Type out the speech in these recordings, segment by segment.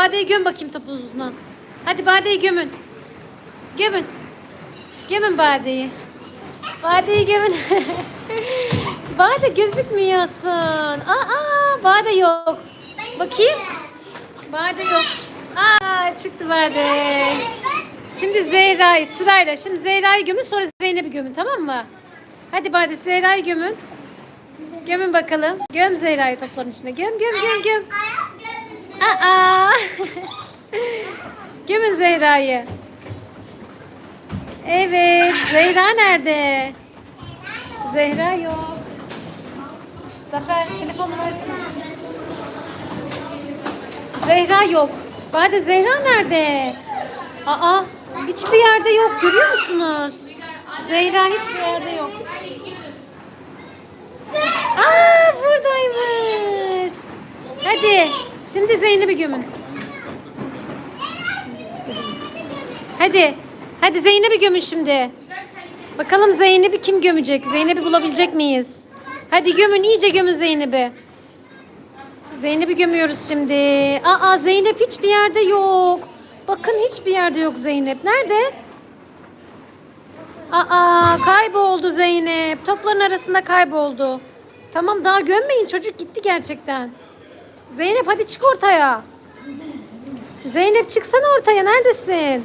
Bade'yi göm bakayım topuzuna. Hadi Bade'yi gömün. Gömün. Gömün Bade'yi. Bade'yi gömün. Bade gözükmüyorsun. Aa, Bade yok. Bakayım. Bade yok. Aa, çıktı Bade. Şimdi Zehra'yı sırayla. Şimdi Zehra'yı gömün sonra Zeynep'i gömün tamam mı? Hadi Bade Zehra'yı gömün. Gömün bakalım. Göm Zehra'yı topların içine. Göm göm göm göm. Aa. Gömün Zehra'yı. Evet. Zehra nerede? Zehra yok. Zafer telefonunu versene. Zehra yok. Bade Zehra nerede? Aa hiçbir yerde yok görüyor musunuz? Zehra hiçbir yerde yok. Aa buradaymış. Hadi şimdi Zeynep'i gömün. Hadi. Hadi Zeynep'i gömün şimdi. Bakalım Zeynep'i kim gömecek? Zeynep'i bulabilecek miyiz? Hadi gömün iyice gömün Zeynep'i. Zeynep'i gömüyoruz şimdi. Aa Zeynep hiçbir yerde yok. Bakın hiçbir yerde yok Zeynep. Nerede? Aa kayboldu Zeynep. Topların arasında kayboldu. Tamam daha gömmeyin çocuk gitti gerçekten. Zeynep hadi çık ortaya. Zeynep çıksana ortaya neredesin?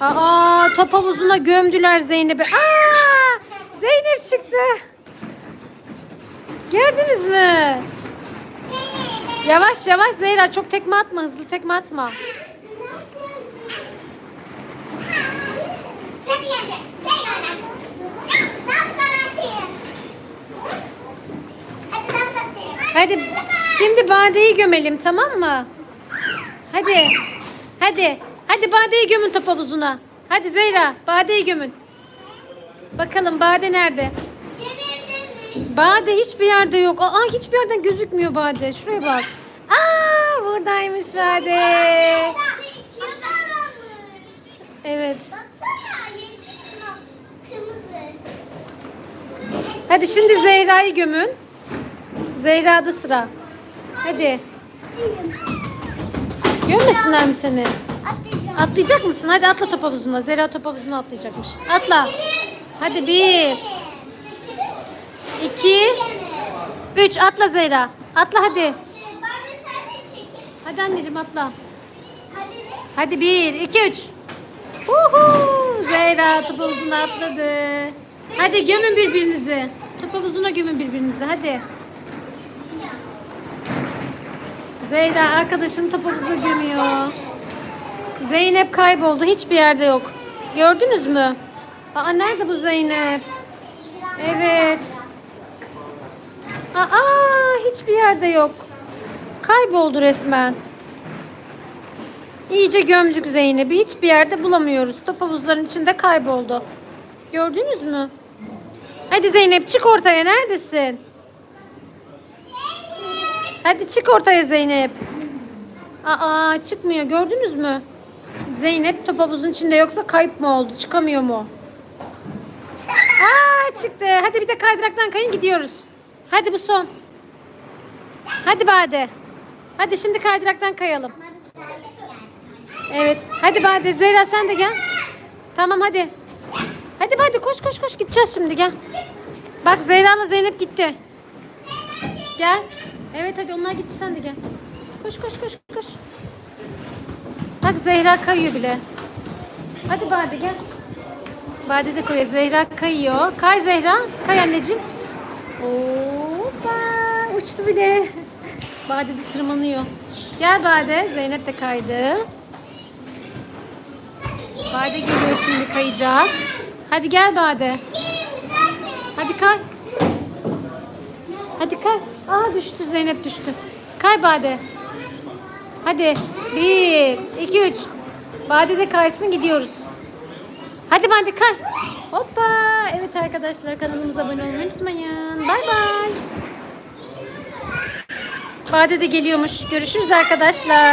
Aa top havuzuna gömdüler Zeynep'i. Aa Zeynep çıktı. Gördünüz mü? Yavaş yavaş Zehra çok tekme atma hızlı tekme atma. Hadi şimdi Bade'yi gömelim tamam mı? Hadi. Hadi. Hadi Bade'yi gömün top havuzuna. Hadi Zehra Bade'yi gömün. Bakalım Bade nerede? Bade hiçbir yerde yok. Aa hiçbir yerden gözükmüyor Bade. Şuraya bak. Aa buradaymış Bade. Evet. Hadi şimdi Zehra'yı gömün. Zehra'da sıra. Hadi. Gömmesinler mi seni? Atlayacak mısın? Hadi atla top havuzuna. Zehra top havuzuna atlayacakmış. Atla. Hadi bir, iki, üç. Atla Zehra. Atla hadi. Hadi anneciğim atla. Hadi bir, iki, üç. Uhu! Zehra top havuzuna atladı. Hadi gömün birbirinizi. Top havuzuna gömün birbirinizi. Hadi. Zehra arkadaşını top havuzuna gömüyor. Zeynep kayboldu. Hiçbir yerde yok. Gördünüz mü? Aa nerede bu Zeynep? Evet. Aa hiçbir yerde yok. Kayboldu resmen. İyice gömdük Zeynep'i. Hiçbir yerde bulamıyoruz. Top havuzların içinde kayboldu. Gördünüz mü? Hadi Zeynep çık ortaya. Neredesin? Hadi çık ortaya Zeynep. Aa çıkmıyor. Gördünüz mü? Zeynep top havuzun içinde yoksa kayıp mı oldu? Çıkamıyor mu? Aa çıktı. Hadi bir de kaydıraktan kayın gidiyoruz. Hadi bu son. Hadi Bade. Hadi şimdi kaydıraktan kayalım. Evet. Hadi Bade. Zehra sen de gel. Tamam hadi. Hadi hadi koş koş koş gideceğiz şimdi gel. Bak Zehra'la Zeynep gitti. Gel. Evet hadi onlar gitti sen de gel. Koş koş koş koş. Bak Zehra kayıyor bile. Hadi Bade gel. Bade de koyuyor. Zehra kayıyor. Kay Zehra. Kay anneciğim. Hoppa. Uçtu bile. Bade de tırmanıyor. Gel Bade. Zeynep de kaydı. Bade geliyor şimdi kayacak. Hadi gel Bade. Hadi kay. Hadi kay. Aa düştü Zeynep düştü. Kay Bade. Hadi. Bir, iki, üç. Bade de kaysın gidiyoruz. Hadi Bade kay. Hoppa. Evet arkadaşlar kanalımıza abone olmayı unutmayın. Bay bay. Bade de geliyormuş. Görüşürüz arkadaşlar.